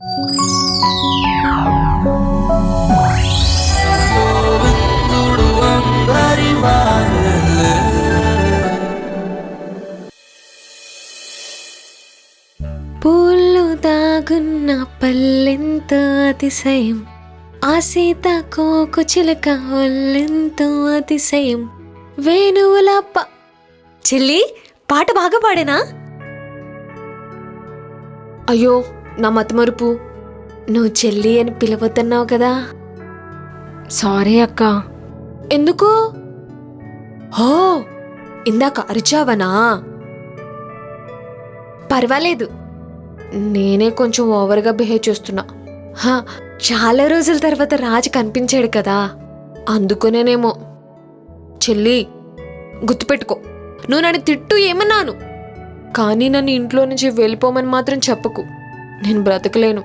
పూలు దాగున్న పల్లెంతో అతిశయం. ఆ సీత కోకు చిలక ఒళ్ళెంతో అతిశయం. వేణువుల ప చెల్లి పాట బాగా పాడేనా? అయ్యో నా మతమరుపు నువ్వు చెల్లి అని పిలవద్దన్నావు కదా. సారీ అక్క. ఎందుకు? హో ఇందాక అరిచావనా? పర్వాలేదు. నేనే కొంచెం ఓవర్గా బిహేవ్ చేస్తున్నా. హా, చాలా రోజుల తర్వాత రాజు కనిపించాడు కదా. అందుకునేనేమో. చెల్లి గుర్తుపెట్టుకో. నువ్వు నన్ను తిట్టు ఏమన్నాను? కానీ నన్ను ఇంట్లో నుంచి వెళ్ళిపోమని మాత్రం చెప్పకు. నేను బ్రతకలేను.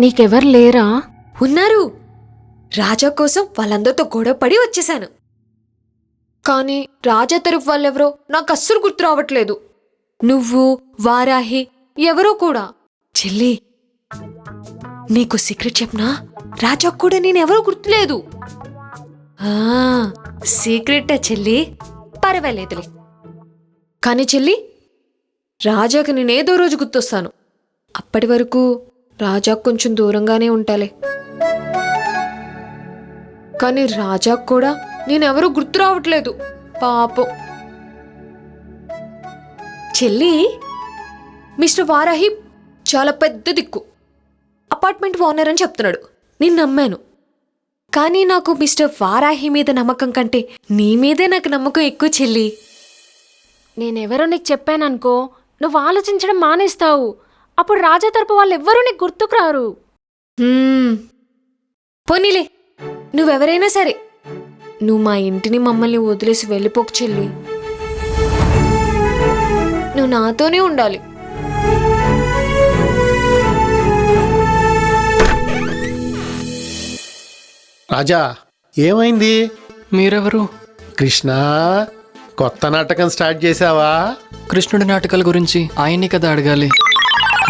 నీకెవరు లేరా? ఉన్నారు. రాజా కోసం వాళ్ళందరితో గొడవపడి వచ్చేసాను కానీ రాజా తరఫు వాళ్ళెవరో నాకు అస్సలు గుర్తు రావట్లేదు. నువ్వు వారాహి ఎవరో కూడా. చెల్లి నీకు సీక్రెట్ చెప్పనా? రాజాకు కూడా నేనెవరో గుర్తులేదు. ఆ, సీక్రెటా చెల్లి? పర్వాలేదులే. కానీ చెల్లి రాజాకి నేనేదో రోజు గుర్తొస్తాను. అప్పటి వరకు రాజా కొంచెం దూరంగానే ఉంటాలే. కానీ రాజా కూడా నేనెవరూ గుర్తు రావట్లేదు. పాపం. చెల్లి మిస్టర్ వారాహి చాలా పెద్ద దిక్కు. అపార్ట్మెంట్ ఓనర్ అని చెప్తున్నాడు. నేను నమ్మాను. కానీ నాకు మిస్టర్ వారాహి మీద నమ్మకం కంటే నీ మీదే నాకు నమ్మకం ఎక్కువ చెల్లి. నేనెవరో నీకు చెప్పాననుకో నువ్వు ఆలోచించడం మానేస్తావు. అప్పుడు రాజా తరపు వాళ్ళు ఎవ్వరూ నీకు గుర్తుకు రారు. హ్మ్. పోనీలే నువ్వెవరైనా సరే నువ్వు మా ఇంటిని మమ్మల్ని వదిలేసి వెళ్ళిపోకు చెల్లి. నువ్వు నాతోనే ఉండాలి. రాజా ఏమైంది? మీరెవరు? కృష్ణ కొత్త నాటకం స్టార్ట్ చేసావా కృష్ణుడి నాటకాల గురించి ఆయన్ని కదా అడగాలి.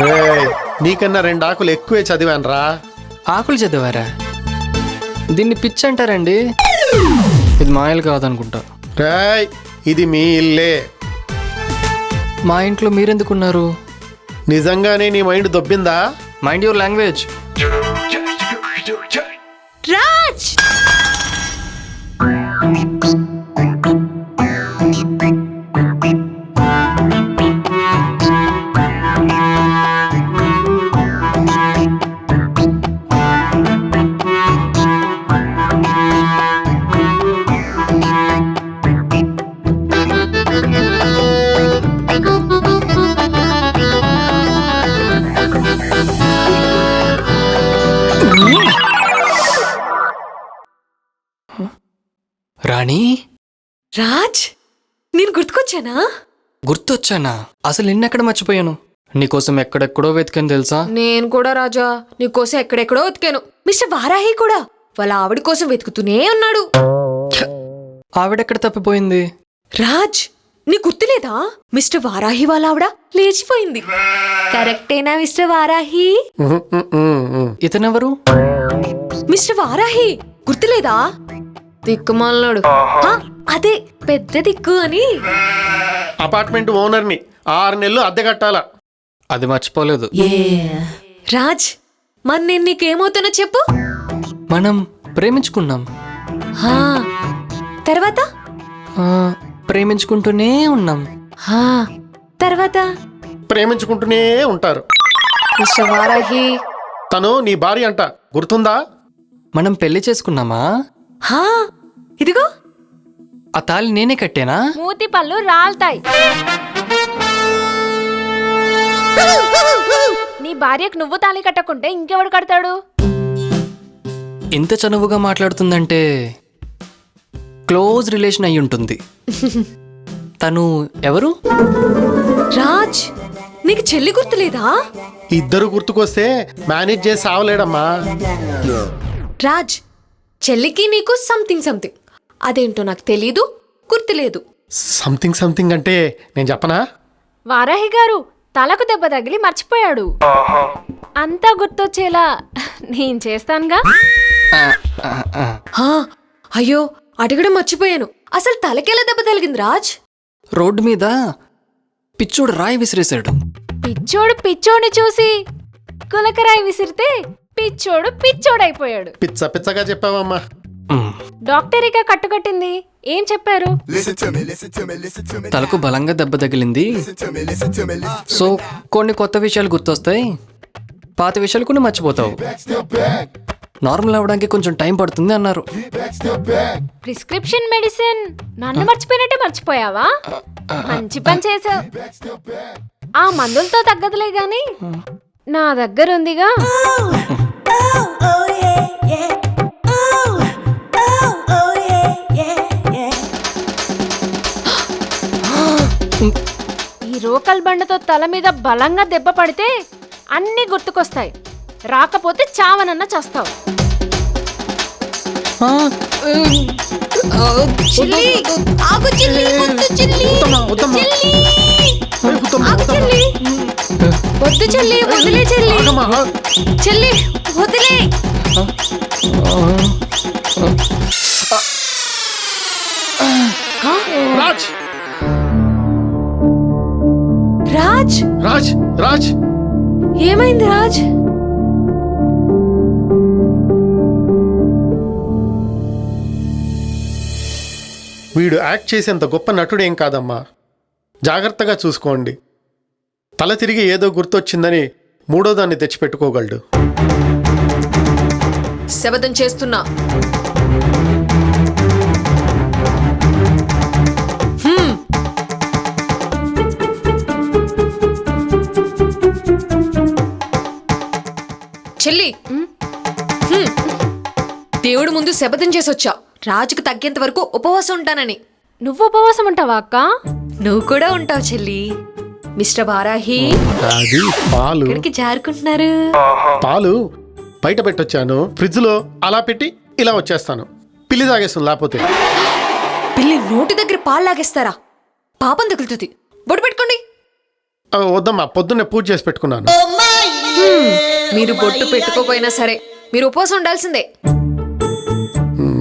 నీకన్నా రెండు ఆకులు ఎక్కువే చదివానురా. ఆకులు చదివారా? దీన్ని పిచ్ అంటారండి. ఇది మాయలు కాదనుకుంటా. రేయ్ ఇది మీ ఇల్లే. మా ఇంట్లో మీరెందుకున్నారు? నిజంగానే నీ mind దొబ్బిందా? Mind your language Raj Rani? Raj? నేను గుర్తుకొచ్చానా? గుర్తొచ్చానా? అసలు నిన్నెక్కడ మర్చిపోయాను? నీకోసం ఎక్కడెక్కడో వెతికాను తెలుసా? నేను కూడా రాజా నీకోసం ఎక్కడెక్కడో వెతికాను. మిస్టర్ వారాహి కూడా వాళ్ళ ఆవిడ కోసం వెతుకుతూనే ఉన్నాడు. ఆవిడెక్కడ తప్పిపోయింది? రాజ్ నీ గుర్తులేదా? మిస్టర్ వారాహి వాళ్ళ ఆవిడ లేచిపోయింది. కరెక్టేనా మిస్టర్ వారాహి. ఇతనెవరు? మిస్టర్ వారాహి గుర్తులేదా? దిక్కుమాలనాడు. హా, అదే పెద్ద దిక్కు అని. అపార్ట్మెంట్ ఓనర్ని ఆరు నెలలు అద్దె కట్టాలా అది మర్చిపోలేదు. రాజ్ మరి నేను నీకేమవుతానో చెప్పు. మనం ప్రేమించుకున్నాం. హా, తర్వాత? ఆ, ప్రేమించుకుంటూనే ఉన్నాం. హా, తర్వాత? ప్రేమించుకుంటూనే ఉంటారు. మిస్టర్ వారాహి. తను నీ భార్య అంట. గుర్తుందా? మనం పెళ్ళి చేసుకున్నామా? హా ఇదిగో. ఆ తాళి నేనే కట్టేనా? మూతి పళ్ళు రాల్తాయి. నీ భార్యకు నువ్వు తాళి కట్టకుంటే ఇంకెవడు కడతాడు? ఇంత చనువుగా మాట్లాడుతుందంటే క్లోజ్ రిలేషన్ అయి ఉంటుంది. తను ఎవరు? రాజ్ నీకు చెల్లి గుర్తులేదా ఇద్దరు గుర్తుకొస్తే మేనేజ్ చేసి సావలేడమ్మా రాజ్ చెల్లికి నీకు సంథింగ్ సంథింగ్ అదేంటో నాకు తెలీదు గుర్తులేదు. సంథింగ్ సంథింగ్ అంటే నేను చెప్పనా? వారాహి గారు తలకు దెబ్బ తగిలి మర్చిపోయాడు. అంతా గుర్తొచ్చేలా నేను చేస్తానుగా. హా, అయ్యో అడగడం మర్చిపోయాను. అసలు తలకెలా దెబ్బ తగిలింది రాజ్? రోడ్డు మీద పిచ్చోడు రాయి విసిరేశాడు. పిచ్చోడు పిచ్చోడిని చూసి కులకరాయి విసిరితే పిచ్చోడు పిచ్చోడైపోయాడు. పిచ్చ పిచ్చగా చెప్పావమ్మా. మ్, డాక్టరీగా కట్టుకట్టింది. ఏం చెప్పారు? తలకు బలంగా దెబ్బ తగిలింది. సో కొన్ని కొత్త విషయాలు గుర్తొస్తాయి. పాత విషయాలు కొన్ని మర్చిపోతావు. నార్మల్ అవ్వడానికి కొంచెం టైం పడుతుంది అన్నారు. Prescription medicine. నన్ను మర్చిపోయినట్టే మర్చిపోయావా? మంచి పని చేసావు ఆ మందులతో తగ్గదులే గాని నా దగ్గర ఉందిగా ఈ రోకల్ బండతో తల మీద బలంగా దెబ్బ పడితే అన్నీ గుర్తుకొస్తాయి. రాకపోతే చావనన్న చేస్తావు. చిల్లి ఆగు చిల్లి వద్దు చిల్లి ఆగు వద్దు వదిలే చెల్లి. చెల్లి వదిలే. రాజ్. రాజ్? రాజ్ రాజ్. ఏమైంది రాజ్? వీడు యాక్ట్ చేసేంత గొప్ప నటుడేం కాదమ్మా. జాగ్రత్తగా చూసుకోండి. తల తిరిగి ఏదో గుర్తొచ్చిందని మూడో దాన్ని తెచ్చిపెట్టుకోగలడు. శబదం చేస్తున్నా. హ్మ్. చెల్లి. హ్మ్. దేవుడు ముందు శబదం చేసొచ్చా? రాజుకు తగ్గేంత వరకు ఉపవాసం ఉంటానని. నువ్వు ఉపవాసం ఉంటావా అక్క? నువ్వు కూడా ఉంటావు చెల్లి. మిస్టర్ వారాహి. అది పాలు. ఇక్కడికి జారుకుంటున్నారు. పాలు బయట పెట్టొచ్చాను. ఫ్రిడ్జ్లో అలా పెట్టి ఇలా వచ్చేస్తాను. పిల్లి తాగేస్తుంది లేకపోతే. పిల్లి నోటి దగ్గర పాలు లాగేస్తారా? పాపం తగులుతుంది. బొట్టు పెట్టుకోండి. ఆ, వద్దమ్మా పొద్దున్నే పూజ చేసి పెట్టుకున్నాను. మీరు బొట్టు పెట్టుకోపోయినా సరే మీరు ఉపవాసం ఉండాల్సిందే.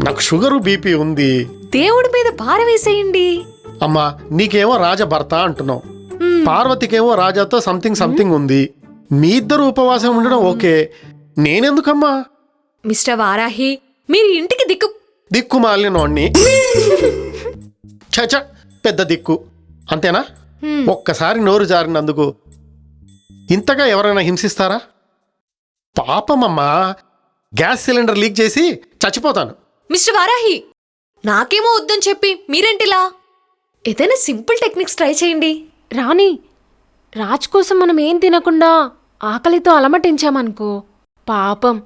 నాకు షుగరు బీపీ ఉంది. దేవుడి మీద భారం వేసేయండి. అమ్మా నీకేమో రాజ భర్త అంటున్నావు. పార్వతికేమో రాజాతో సంథింగ్ సంథింగ్ ఉంది. మీ ఇద్దరు ఉపవాసం ఉండడం ఓకే. నేనెందుకమ్మా? మిస్టర్ వారాహి మీరు ఇంటికి దిక్కు. దిక్కు మాలినోడిని చచ పెద్ద దిక్కు. అంతేనా? ఒక్కసారి నోరు జారినందుకు. ఇంతగా ఎవరైనా హింసిస్తారా? పాపమమ్మా గ్యాస్ సిలిండర్ లీక్ చేసి చచ్చిపోతాను. మిస్టర్ వారాహి నాకేమో వద్దని చెప్పి మీరేంటిలా? ఏదైనా సింపుల్ టెక్నిక్స్ ట్రై చేయండి. రాణి రాజ్ కోసం మనం ఏం తినకుండా ఆకలితో అలమటించామనుకో పాపం.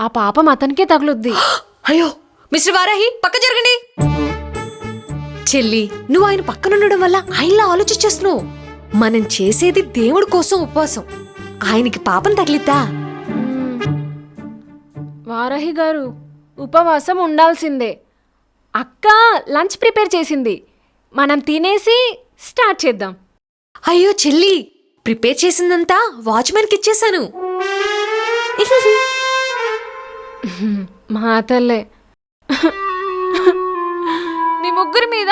ఆ పాపం అతనికే తగులుద్ది. అయ్యో మిస్టర్ వారాహి పక్క జరగండి. చెల్లి నువ్వు ఆయన పక్కనుండడం వల్ల ఆయనలా ఆలోచించేస్తున్నావు. మనం చేసేది దేవుడి కోసం ఉపవాసం. ఆయనకి పాపం తగిలిద్దా. వారాహి గారు ఉపవాసం ఉండాల్సిందే. అక్క లంచ్ ప్రిపేర్ చేసింది. మనం తినేసి స్టార్ట్ చేద్దాం. అయ్యో చెల్లి ప్రిపేర్ చేసిందంతా వాచ్మెన్కి ఇచ్చేశాను. మా తల్లే. మీ ముగ్గురి మీద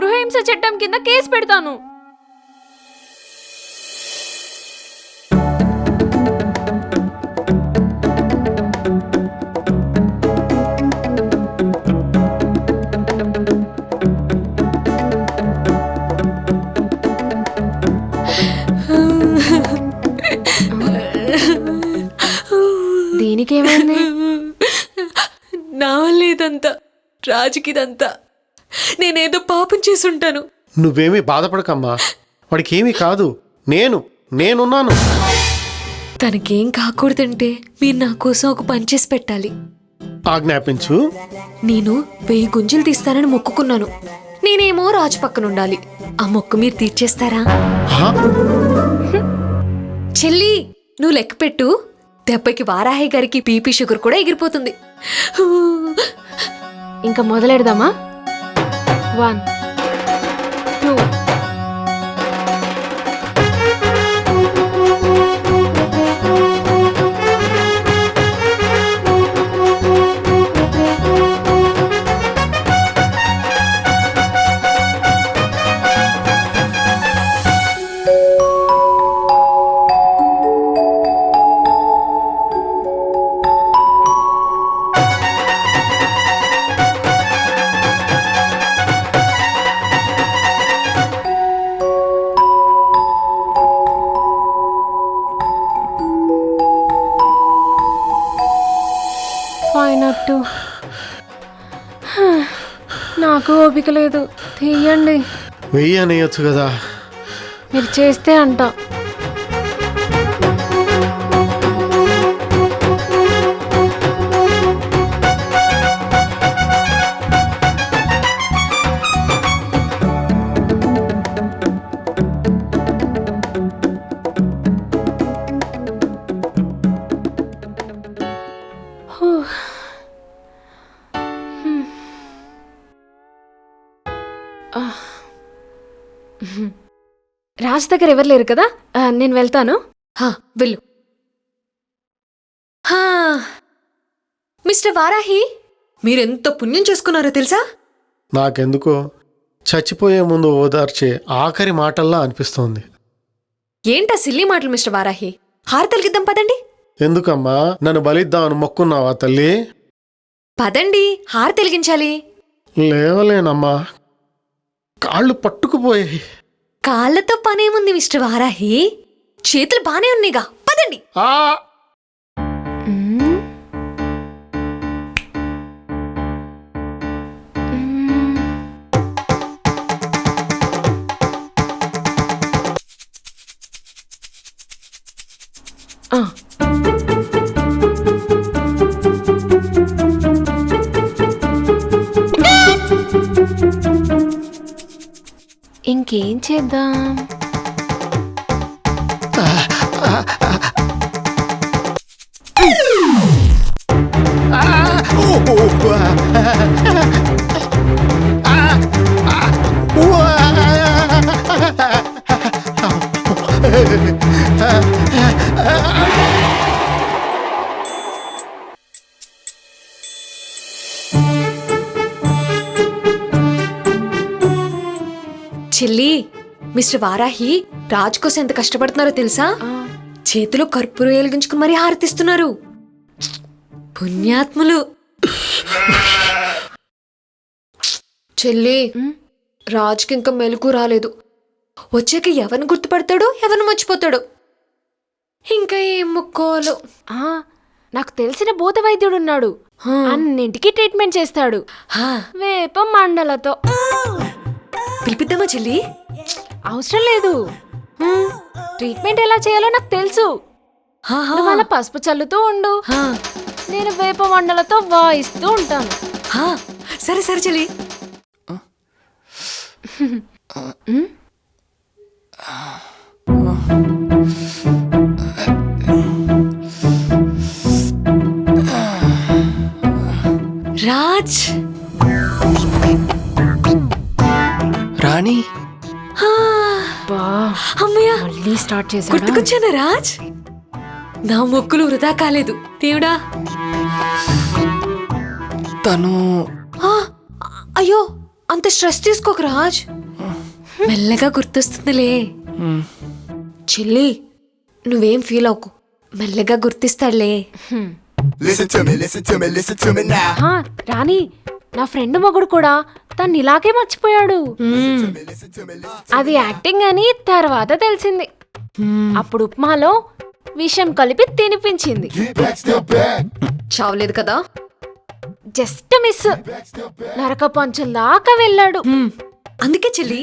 గృహహింస చట్టం కింద కేసు పెడతాను. రాజుకిదంతా నేనేదో పాపం చేసుంటాను. నువ్వేమీ బాధపడకమ్మా. వాడికి ఏమీ కాదు. నేను నేనున్నాను. తనకేం కాకూడదంటే మీరు నా కోసం ఒక పని చేసి పెట్టాలి. ఆజ్ఞాపించు. నేను వెయ్యి గుంజలు తీస్తానని మొక్కుకున్నాను. నేనేమో రాజు పక్కన ఉండాలి ఆ మొక్కు మీరు తీర్చేస్తారా? చెల్లి నువ్వు లెక్క పెట్టు. దెబ్బకి వారాహి గారికి బీపీ షుగర్ కూడా ఎగిరిపోతుంది. ఇంకా మొదలెడదామా? వన్. ఓపిక లేదు. తీయండి. వెయ్యి అనేయచ్చు కదా. మీరు చేస్తే అంట. రాజ్ దగ్గర ఎవరు లేరు కదా? నేను వెళ్తాను. హా, వెళ్ళు. హా, మిస్టర్ వారాహి? మీరెంత పుణ్యం చేసుకున్నారో తెలుసా? నాకెందుకో? చచ్చిపోయే ముందు ఓదార్చే ఆఖరి మాటల్లా అనిపిస్తోంది. ఏంటా సిల్లీ మాటలు మిస్టర్ వారాహి? హారతలకిద్దాం పదండి. ఎందుకమ్మా? నన్ను బలిద్దామని మొక్కున్నావా తల్లి? పదండి హార తెలిగించాలి లేవలేనమ్మా. కాళ్ళు పట్టుకుపోయాయి. కాళ్ళతో పనేముంది మిస్టర్ వారాహి? చేతులు బానే ఉన్నాయిగా పదండి. ఇంకేం చేద్దాం మిస్టర్ వారాహి రాజ్ కోసం ఎంత కష్టపడుతున్నారో తెలుసా. చేతిలో కర్పూరం వెలిగించుకుని మరీ హారతిస్తున్నారు. పుణ్యాత్ములు. చెల్లి. రాజ్కి ఇంకా మెలకు రాలేదు. వచ్చాక ఎవరిని గుర్తుపడతాడో ఎవరిని మర్చిపోతాడో? ఇంకా ఏం ముక్కోలు. ఆ, నాకు తెలిసిన భూత వైద్యుడున్నాడు హా. అన్నింటికి ట్రీట్మెంట్ చేస్తాడు. వేప మండలతో. పిలిపిద్దామా చెల్లి? అవసరం లేదు. ట్రీట్మెంట్ ఎలా చేయాలో నాకు తెలుసు. హా, హా, నువ్వు అలా పసుపు చల్లుతూ ఉండు. హా, నేను వేప మండలతో వాయిస్తూ ఉంటాను. హా. సరే సరే చెల్లి. రాజ్! రాణి? హా, బా. అమ్మయ్య. మళ్ళీ స్టార్ట్ చేశాడా గుర్తుకొచ్చానా రాజ్? నా మొక్కులు వృధా కాలేదు. దేవుడా తను ఆ, అయ్యో అంత స్ట్రెస్ తీసుకోకు రాజ్. మెల్లగా గుర్తొస్తుందిలే. మ్, చెల్లి నువ్వేం ఫీల్ అవ్వకు. మెల్లగా గుర్తిస్తాడులే. Listen to me, listen to me, listen to me now. హా, రాణి నా ఫ్రెండ్ మొగుడు కూడా తను ఇలాగే మర్చిపోయాడు. అది యాక్టింగ్ అని తర్వాత తెలిసింది అప్పుడు ఉప్మాలో విషం కలిపి తినిపించింది. చావలేదు కదా జస్ట్ మిస్ నరక పంచం దాకా వెళ్ళాడు. అందుకే చెల్లి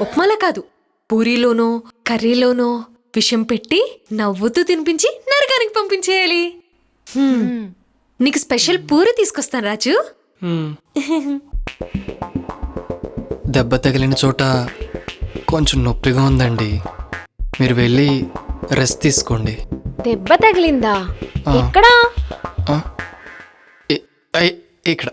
ఉప్మాలా కాదు పూరీలోనో కర్రీలోనో విషం పెట్టి నవ్వుతూ తినిపించి నరకానికి పంపించేయాలి. నీకు స్పెషల్ పూరి తీసుకొస్తాను రాజు. దెబ్బ తగిలిన చోట కొంచెం నొప్పిగా ఉందండి. మీరు వెళ్ళి రెస్ట్ తీసుకోండి. దెబ్బ తగిలిందా? ఆ. ఎక్కడా? ఆ? ఇ- ఐ- ఇక్కడ.